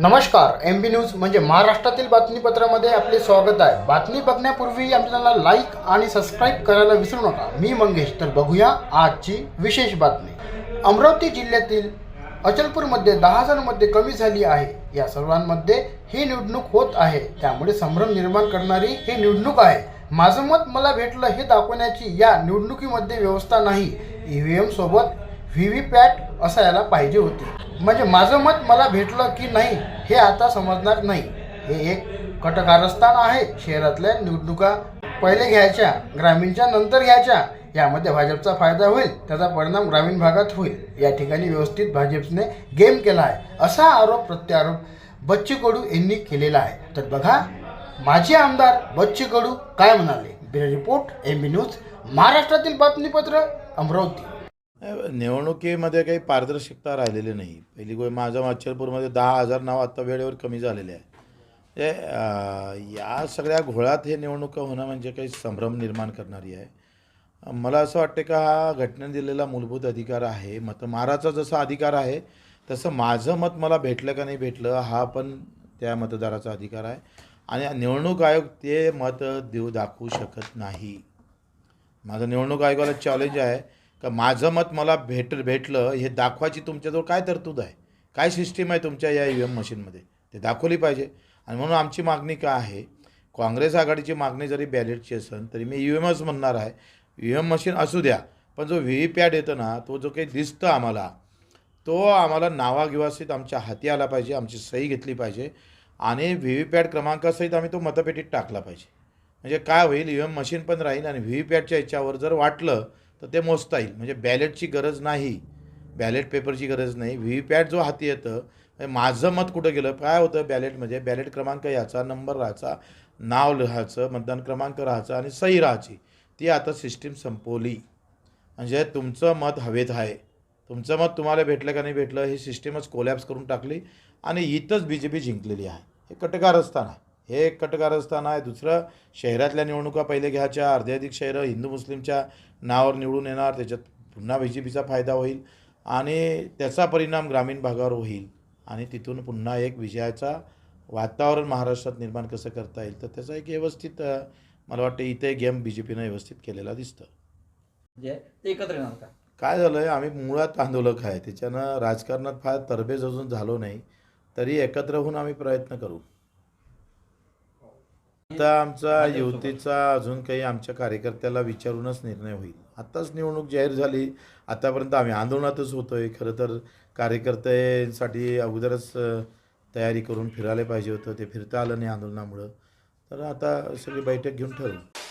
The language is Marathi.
नमस्कार एम बी न्यूज म्हणजे महाराष्ट्रातील बातमीपत्रामध्ये आपले स्वागत आहे. बातमी बघण्यापूर्वी आमच्या चॅनलला लाईक आणि सबस्क्राईब करायला विसरू नका. मी मंगेश तर बघूया आजची विशेष बातमी. अमरावती जिल्ह्यातील अचलपूरमध्ये दहा जणांमध्ये कमी झाली आहे. या सर्वांमध्ये ही निवडणूक होत आहे. त्यामुळे संभ्रम निर्माण करणारी ही निवडणूक आहे. माझं मत मला भेटलं हे दाखवण्याची या निवडणुकीमध्ये व्यवस्था नाही. ई ईव्हीएम सोबत व्ही व्ही पॅट असायला पाहिजे होती. म्हणजे माझं मत मला भेटलं की नाही हे आता समजणार नाही. हे एक कटकारस्थान आहे शहरातल्या निवडणुका पहिले घ्यायच्या ग्रामीणच्या नंतर घ्यायच्या. यामध्ये भाजपचा फायदा होईल त्याचा परिणाम ग्रामीण भागात होईल. या ठिकाणी व्यवस्थित भाजपने गेम केला आहे असा आरोप प्रत्यारोप बच्चू कडू यांनी केलेला आहे. तर बघा माजी आमदार बच्चू कडू काय म्हणाले? Bureau report M B news महाराष्ट्रातील बातमीपत्र अमरावती. निवडणुकीमध्ये काही पारदर्शकता राहिलेली नाही. पहिली गोष्ट माझ्या अचलपूरमध्ये दहा हजार नाव आत्ता वेळेवर कमी झालेले आहे ते म्हणजे, या सगळ्या घोळात हे निवडणुका होणं म्हणजे काही संभ्रम निर्माण करणारी आहे. मला असं वाटतं का हा घटनेने दिलेला मूलभूत अधिकार आहे. मत माराचा जसा अधिकार आहे तसं माझं मत मला भेटलं का नाही भेटलं हा पण त्या मतदाराचा अधिकार आहे. आणि निवडणूक आयोग ते मत देऊ दाखवू शकत नाही. माझं निवडणूक आयोगाला चॅलेंज आहे. का माझं मत मला भेट भेटलं हे दाखवायची तुमच्याजवळ काय तरतूद आहे? काय सिस्टीम आहे तुमच्या या ई व्ही एम मशीनमध्ये ते दाखवली पाहिजे. आणि म्हणून आमची मागणी काय आहे काँग्रेस आघाडीची मागणी जरी बॅलेटची असेल तरी मी यू एमच म्हणणार आहे. यू एम मशीन असू द्या पण जो व्ही व्ही पॅड येतो ना तो जो काही दिसतं आम्हाला तो आम्हाला नावागिवासित आमच्या हाती आला पाहिजे आमची सही घेतली पाहिजे. आणि व्ही व्ही पॅड क्रमांकासहित आम्ही तो मतपेटीत टाकला पाहिजे. म्हणजे काय होईल ई एम मशीन पण राहील आणि व्ही व्ही पॅडच्या याच्यावर जर वाटलं तर ते मोजता येईल. म्हणजे बॅलेटची गरज नाही. बॅलेट पेपरची गरज नाही. व्ही व्ही पॅड जो हाती येतं म्हणजे माझं मत कुठं गेलं? काय होतं? बॅलेटमध्ये म्हणजे बॅलेट क्रमांक याचा नंबर राहायचा नाव लिहायचं मतदान क्रमांक राहायचा आणि सही राहायची. ती आता सिस्टीम संपवली. म्हणजे तुमचं मत हवेत आहे. तुमचं मत तुम्हाला भेटलं का नाही भेटलं ही सिस्टीमच कोलॅप्स करून टाकली आणि इथंच बी जे पी जिंकलेली आहे. हे कटकारस्थान आहे. हे एक कटकारस्थान आहे. दुसरं शहरातल्या निवडणुका पहिले घ्यायच्या अर्धे अधिक शहरं हिंदू मुस्लिमच्या नावावर निवडून येणार त्याच्यात पुन्हा बी जे पीचा फायदा होईल आणि त्याचा परिणाम ग्रामीण भागावर होईल. आणि तिथून पुन्हा एक विजयाचा वातावरण महाराष्ट्रात निर्माण कसं करता येईल तर त्याचा एक व्यवस्थित मला वाटतं इथे गेम बी जे पीनं व्यवस्थित केलेला दिसतं. जे ते एकत्र येणार का? काय झालं आहे आम्ही मुळात आंदोलक आहे. त्याच्यानं राजकारणात फार तरबेज अजून झालो नाही. तरी एकत्र होऊन आम्ही प्रयत्न करू. आता आमचा युतीचा अजून काही आमच्या कार्यकर्त्याला विचारूनच निर्णय होईल. आत्ताच निवडणूक जाहीर झाली. आतापर्यंत आम्ही आंदोलनातच होतो आहे खरं तर कार्यकर्त्यांसाठी अगोदरच तयारी करून फिरायला पाहिजे होतं. ते फिरता आलं नाही आंदोलनामुळं. तर आता सगळी बैठक घेऊन ठरवू.